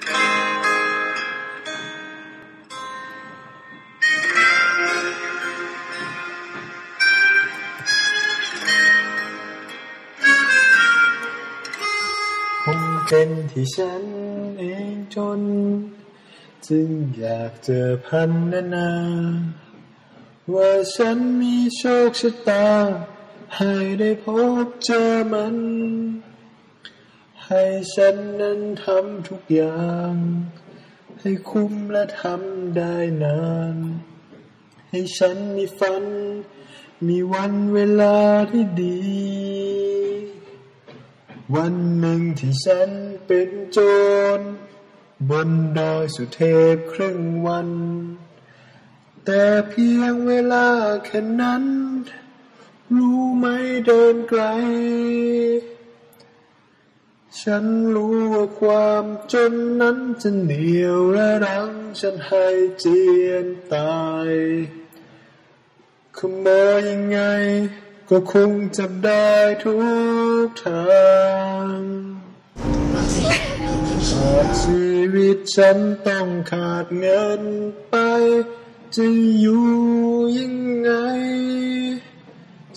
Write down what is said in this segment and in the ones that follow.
คงเป็นที่ฉันเองจน จึงอยากเจอพันนานา ว่าฉันมีโชคชะตา ให้ได้พบเจอมัน ให้ฉันนั้นทำทุกอย่าง ให้คุ้มและทำได้นาน ให้ฉันมีฝัน มีวันเวลาที่ดี วันหนึ่งที่ฉันเป็นโจร บนดอยสุเทพครึ่งวัน แต่เพียงเวลาแค่นั้น รู้ไหมเดินไกล ฉันรู้ว่าความจนนั้นจะเหนียวและรั้งฉันให้เจียนตายขโมยยังไง ก็คงจับได้ทุกทางหากชีวิตฉันต้องขาดเงินไป จะอยู่ยังไง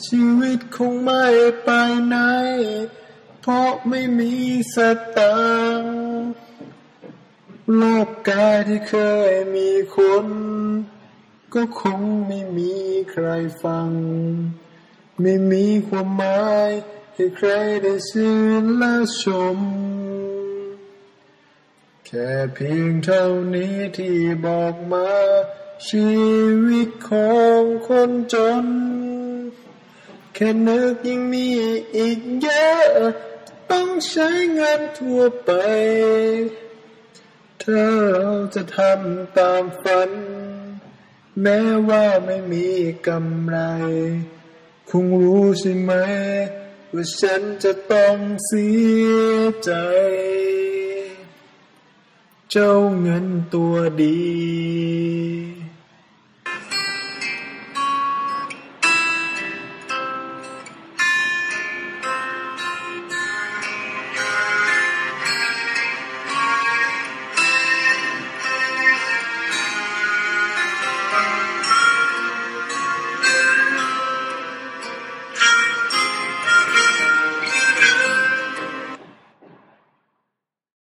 ชีวิตคงไม่ไปไหน เพราะไม่มีสตางโลกกายที่เคยมีคนก็คงไม่มีใครฟัง ไม่มีความหมายให้ใครได้ชื่นและชม แค่เพียงเท่านี้ที่บอกมา ชีวิตของคนจน แค่นึกยังมีอีกเยอะ ต้องใช้งินทั่วไป ถ้าเราจะทำตามฝัน แม้ว่าไม่มีกำไร คงรู้ใช่ไหม ว่าฉันจะต้องเสียใจ เจ้าเงินตัวดี